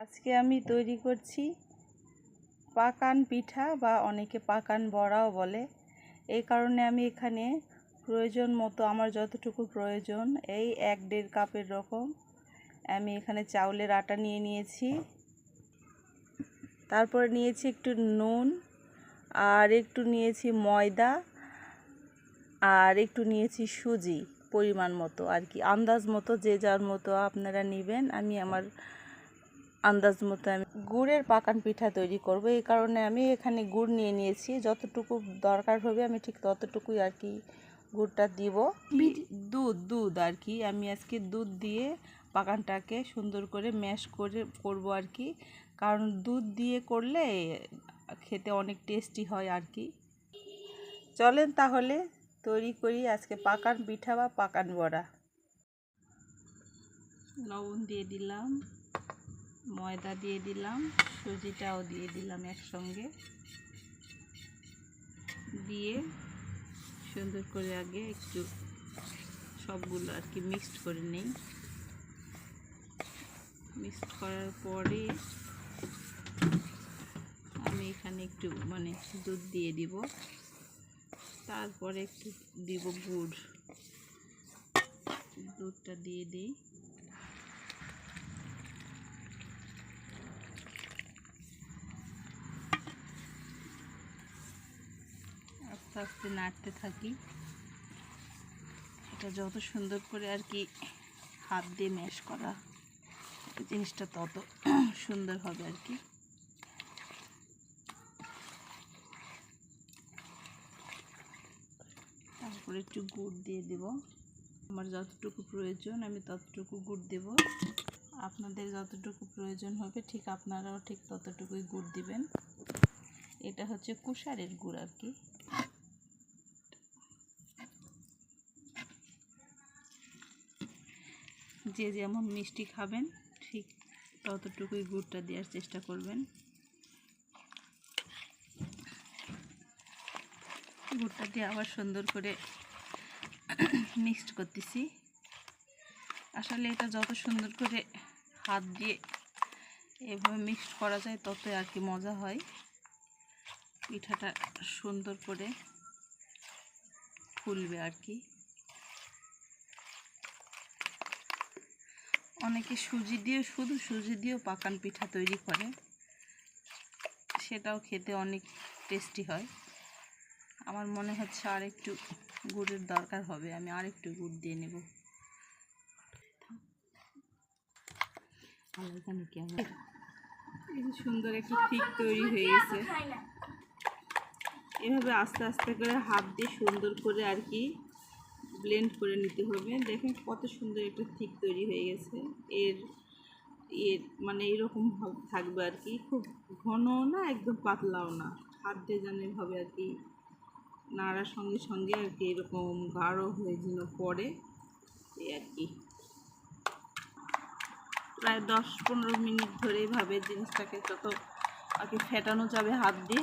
আজকে আমি তৈরি করছি পাকান পিঠা বা অনেকে পাকান বড়াও বলে। এই কারণে আমি এখানে প্রয়োজন মতো, আমার যতটুকু প্রয়োজন, এই এক দেড় কাপের রকম আমি এখানে চাউলের আটা নিয়ে নিয়েছি। তারপরে নিয়েছি একটু নুন আর একটু নিয়েছি ময়দা আর একটু নিয়েছি সুজি পরিমাণ মতো আর কি। আন্দাজ মতো যে যার মতো আপনারা নেবেন, আমি আমার আন্দাজ মতো আমি গুড়ের পাকান পিঠা তৈরি করব। এই কারণে আমি এখানে গুড় নিয়ে নিয়েছি। যতটুকু দরকার হবে আমি ঠিক ততটুকুই আর কি গুড়টা দিব। দুধ দুধ আর কি। আমি আজকে দুধ দিয়ে পাকানটাকে সুন্দর করে ম্যাশ করে করব আর কি। কারণ দুধ দিয়ে করলে খেতে অনেক টেস্টি হয় আর কি। চলেন তাহলে তৈরি করি আজকে পাকান পিঠা বা পাকান বড়া। লবণ দিয়ে দিলাম। ময়দা দিয়ে দিলাম, সুজিটাও দিয়ে দিলাম একসঙ্গে। দিয়ে সুন্দর করে আগে একটু সবগুলো আর কি মিক্সড করে নেই। মিক্সড করার পরে আমি এখানে একটু মানে দুধ দিয়ে দিব। তারপরে একটু দিব গুড়। দুধটা দিয়ে দিই। আস্তে আস্তে নাড়তে থাকি। এটা যত সুন্দর করে আর কি হাত দিয়ে ম্যাশ করা জিনিসটা তত সুন্দর হবে আর কি। তারপরে একটু গুড় দিয়ে দেব। আমার যতটুকু প্রয়োজন, আমি ততটুকু গুড় দেব। আপনাদের যতটুকু প্রয়োজন হবে, ঠিক আপনারাও ঠিক ততটুকুই গুড় দিবেন। এটা হচ্ছে কুষারের গুড় আর কি। যে যেমন মিষ্টি খাবেন, ঠিক ততটুকুই গুড়টা দেওয়ার চেষ্টা করবেন। গুড়টা দিয়ে আবার সুন্দর করে মিক্সড করতেছি। আসলে এটা যত সুন্দর করে হাত দিয়ে এভাবে মিক্সড করা যায়, ততই আর কি মজা হয়। পিঠাটা সুন্দর করে ফুলবে আর কি। অনেকে সুজি দিয়ে, শুধু সুজি দিয়েও পাকান পিঠা তৈরি করে। সেটাও খেতে অনেক টেস্টি হয়। আমার মনে হচ্ছে আর একটু গুড়ের দরকার হবে, আমি আর একটু গুড় দিয়ে নেব। সুন্দর একটা ঠিক তৈরি হয়ে গেছে। এভাবে আস্তে আস্তে করে হাত দিয়ে সুন্দর করে আর কি ব্লেন্ড করে নিতে হবে। দেখেন কত সুন্দর একটা ঠিক তৈরি হয়ে গেছে। এর এর মানে এরকম থাকবে আর কি। খুব ঘনও না, একদম পাতলাও না। হাত দিয়ে জানে হবে আর কি নাড়ার সঙ্গে সঙ্গে আর কি এরকম গাঢ় হয়ে যেন পড়ে। এই আর কি। প্রায় দশ পনেরো মিনিট ধরে এভাবে জিনিসটাকে যত আর কি ফেটানো যাবে হাত দিয়ে,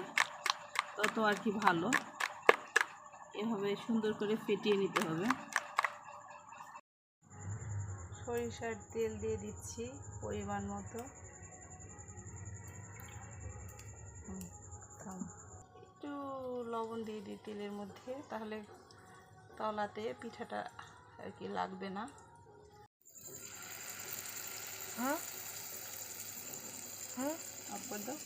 তত আর কি ভালো। এভাবে সুন্দর করে ফেটিয়ে নিতে হবে। সরিষার তেল দিয়ে দিচ্ছি পরিমাণ মতো। একটু লবণ দিয়ে দিই তেলের মধ্যে তাহলে তলাতে পিঠাটা আর কি লাগবে না। হ্যাঁ? হ্যাঁ? দাও